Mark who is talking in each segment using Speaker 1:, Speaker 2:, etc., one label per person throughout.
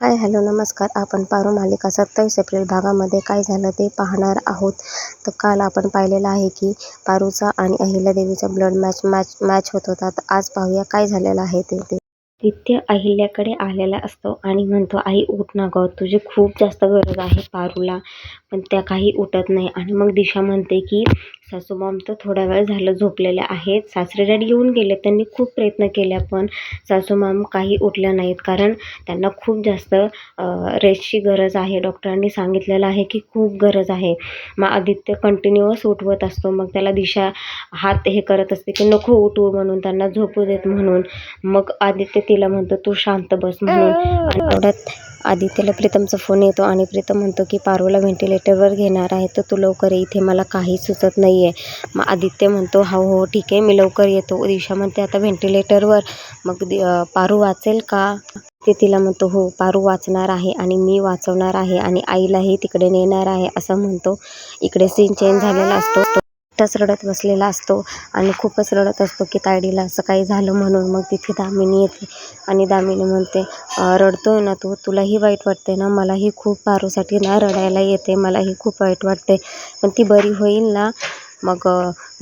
Speaker 1: Hi hello नमस्कार. आपण पारो मालिका सत्तावीस एप्रिल भागामध्ये काय झालं ते पाहणार आहोत. तर काल आपण पाहिलेलं आहे की पारूचा आणि अहिल्यादेवीचा ब्लड मॅच मॅच मॅच होत होता. तर आज पाहूया काय झालेलं आहे ते नित्य अहिल्याकडे आलेला असतो आणि म्हणतो आई उठ ना गं. तुझी खूप जास्त गरज आहे पारूला. पण त्या काही उठत नाही. आणि मग दिशा म्हणते की सासूबाम तर थोडा वेळ झालं झोपलेल्या आहेत. सासरे डॅडी येऊन गेले. त्यांनी खूप प्रयत्न केल्या पण सासूमाम काही उठल्या नाहीत. कारण त्यांना खूप जास्त रेस्टची गरज आहे. डॉक्टरांनी सांगितलेलं आहे की खूप गरज आहे. मग आदित्य कंटिन्युअस उठवत असतो. मग त्याला दिशा हात हे करत असते की नको उठवू म्हणून त्यांना झोपू देत म्हणून. मग आदित्य तिला म्हणतो तू शांत बस म्हणून. आणि तेवढ्यात आदित्यला प्रीतमचा फोन येतो आणि प्रीतम म्हणतो की पारूला व्हेंटिलेटरवर घेणार आहे तर तू लवकर इथे मला काही सुचत नाही आहे मग आदित्य म्हणतो हो हो ठीक आहे मी लवकर येतो. दिशा म्हणते आता व्हेंटिलेटरवर मग दि पारू वाचेल का? ते तिला म्हणतो हो पारू वाचणार आहे आणि मी वाचवणार आहे आणि आईलाही तिकडे नेणार आहे असं म्हणतो. इकडे सीन चेंज झालेला असतो. एकटाच रडत बसलेला असतो आणि खूपच रडत असतो की तायडीला असं काही झालं म्हणून मग तिथे दामिनी येते आणि दामिनी म्हणते रडतोय ना तू तुलाही वाईट वाटते ना मलाही खूप पारूसाठी ना रडायला येते मलाही खूप वाईट वाटते पण ती बरी होईल ना? मग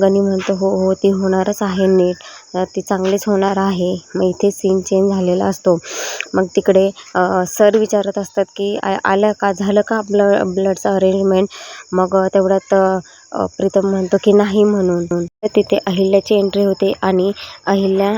Speaker 1: गणी म्हणतो हो हो ती होणारच आहे नीट ती चांगलीच होणार आहे मग इथे सीन चेंज झालेला असतो. मग तिकडे सर विचारत असतात की आ आलं का झालं का ब्लड ब्लडचं अरेंजमेंट मग तेवढ्यात प्रीतम म्हणतो की नाही म्हणून. तिथे अहिल्याची एंट्री होते आणि अहिल्या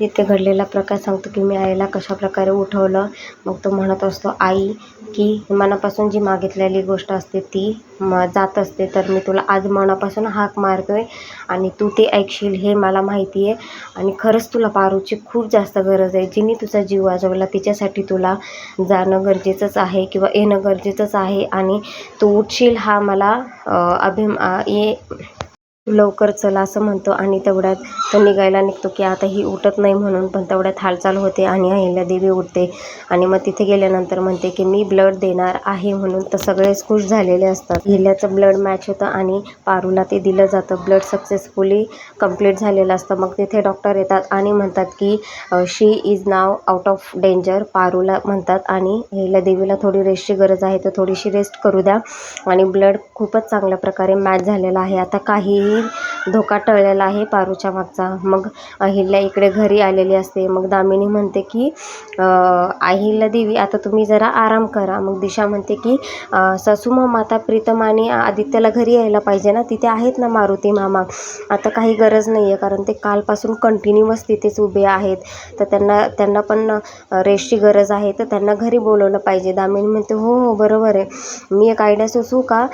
Speaker 1: तिथे घडलेला प्रकार सांगतो की मी आईला कशा प्रकारे उठवलं. मग तो म्हणत असतो आई की मनापासून जी मागितलेली गोष्ट असते ती म जात असते. तर मी तुला आज मनापासून हाक मारतोय आणि तू ते ऐकशील हे मला माहिती आहे. आणि खरंच तुला पारूची खूप जास्त गरज आहे. जिने तुझा जीव वाजवला तिच्यासाठी तुला जाणं गरजेचंच आहे किंवा येणं गरजेचंच आहे. आणि तू उठशील हा मला अभिमा ये लवकर चला असं म्हणतो आणि तेवढ्यात तो निघायला निघतो की आता ही उठत नाही म्हणून पण तेवढ्यात हालचाल होते आणि अहिल्यादेवी उठते. आणि मग तिथे गेल्यानंतर म्हणते की मी ब्लड देणार आहे म्हणून तर सगळेच खुश झालेले असतात. अहिल्याचं ब्लड मॅच होतं आणि पारूला ते दिलं जातं. ब्लड सक्सेसफुली कंप्लीट झालेलं असतं. मग तिथे डॉक्टर येतात आणि म्हणतात की she is now out of danger पारूला म्हणतात आणि अहिल्यादेवीला थोडी रेस्टची गरज आहे तर थोडीशी रेस्ट करू द्या. आणि ब्लड खूपच चांगल्या प्रकारे मॅच झालेला आहे. आता काहीही বাড়ির धोका टळलेला आहे पारूच्या मागचा. मग अहिल्या इकडे घरी आलेली असते. मग दामिनी म्हणते की अहिल्यादेवी आता तुम्ही जरा आराम करा. मग दिशा म्हणते की ससुमा माता प्रीतम आणि आदित्यला घरी यायला पाहिजे ना? तिथे आहेत ना मारुती मामा? आता काही गरज नाही आहे कारण ते कालपासून कंटिन्युअस तिथेच उभे आहेत. तर त्यांना त्यांना पण रेस्टची गरज आहे. तर त्यांना घरी बोलवलं पाहिजे. दामिनी म्हणते हो हो बरोबर आहे. मी एक आयडिया सुचू का?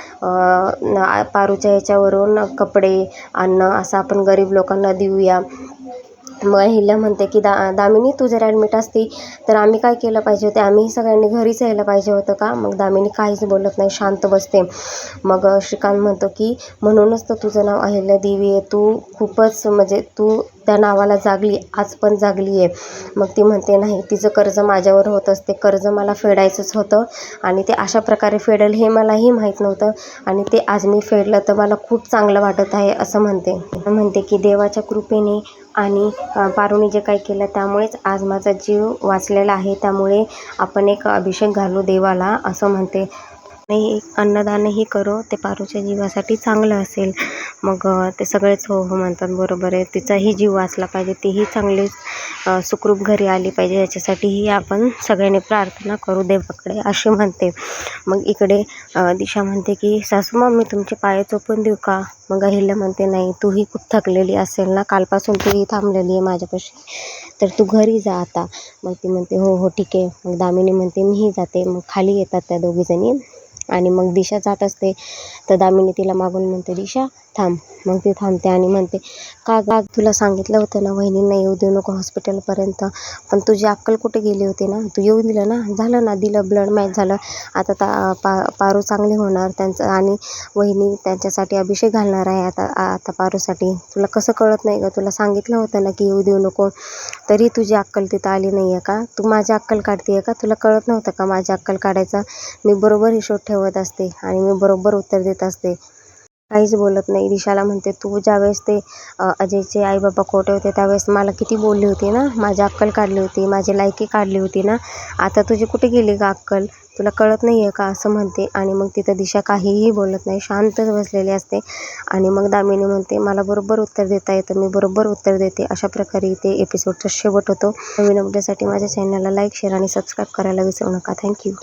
Speaker 1: पारूच्या ह्याच्यावरून कपडे अन्न असं आपण गरीब लोकांना देऊया. मग अहिल्या म्हणते की दा दामिनी तू जर ॲडमिट असती तर आम्ही काय केलं पाहिजे होते? आम्ही सगळ्यांनी घरीच यायला पाहिजे होतं का? मग दामिनी काहीच बोलत नाही शांत बसते. मग श्रीकांत म्हणतो की म्हणूनच तर तुझं नाव अहिल्यादेवी आहे. तू खूपच म्हणजे तू त्या नावाला जागली आज पण जागली आहे मग ती म्हणते नाही तिचं कर्ज माझ्यावर होत असते. कर्ज मला फेडायचंच होतं आणि ते अशा प्रकारे फेडेल हे मलाही माहीत नव्हतं आणि ते आज मी फेडलं तर मला खूप चांगलं वाटत आहे असं म्हणते. म्हणते की देवाच्या कृपेने आणि पारुणी जे काही केलं त्यामुळेच आज माझा जीव वाचलेला आहे. त्यामुळे आपण एक अभिषेक घालू देवाला असं म्हणते. नाही अन्नदानही करू ते पारूच्या जीवासाठी चांगलं असेल. मग ते सगळेच हो हो म्हणतात बरोबर आहे. तिचाही जीव वाचला पाहिजे तीही चांगली सुखरूप घरी आली पाहिजे. याच्यासाठीही आपण सगळ्यांनी प्रार्थना करू देवाकडे असे म्हणते. मग इकडे दिशा म्हणते की सासूमा मी तुमचे पाय चोपून देऊ का? मग अहिल्या म्हणते नाही तूही खूप थकलेली असेल ना कालपासून तूही थांबलेली आहे माझ्यापाशी. तर तू घरी जा आता. मग ती म्हणते हो हो ठीक आहे. मग दामिनी म्हणते मीही जाते. मग खाली येतात त्या दोघीजणी. आणि मग दिशा जात असते. तर दामिनी तिला मागून म्हणते दिशा थांब मग ती थांबते आणि म्हणते का गा तुला सांगितलं होतं ना वहिनींना येऊ देऊ नको हॉस्पिटलपर्यंत पण तुझी अक्कल कुठे गेली होती ना? तू येऊ दिलं ना? झालं ना? दिलं ब्लड मॅच झालं. आता ता पा पारू चांगली होणार त्यांचं आणि वहिनी त्यांच्यासाठी अभिषेक घालणार आहे आता आता पारूसाठी. तुला कसं कळत नाही का तुला सांगितलं होतं ना की येऊ देऊ नको. तरी तुझी अक्कल तिथं आली नाही आहे का? तू माझी अक्कल काढते आहे का? तुला कळत नव्हतं का माझी अक्कल काढायचा? मी बरोबर हिशोब ठेवत असते आणि मी बरोबर उत्तर देत असते. काहीच बोलत नाही. दिशाला म्हणते तू ज्यावेळेस ते अजयचे आई बाबा खोटे होते त्यावेळेस मला किती बोलली होती ना? माझी अक्कल काढली होती माझी लायकी काढली होती ना? आता तुझी कुठे गेली का अक्कल? तुला कळत नाही आहे का? असं म्हणते आणि मग तिथं दिशा काहीही बोलत नाही. शांतच बसलेली असते आणि मग दामिनी म्हणते मला बरोबर उत्तर देता येतं मी बरोबर उत्तर देते. अशा प्रकारे इथे एपिसोडचा शेवट होतो. नवीन अपडेटसाठी माझ्या चॅनलला लाईक शेअर आणि सबस्क्राईब करायला विसरू नका. थँक्यू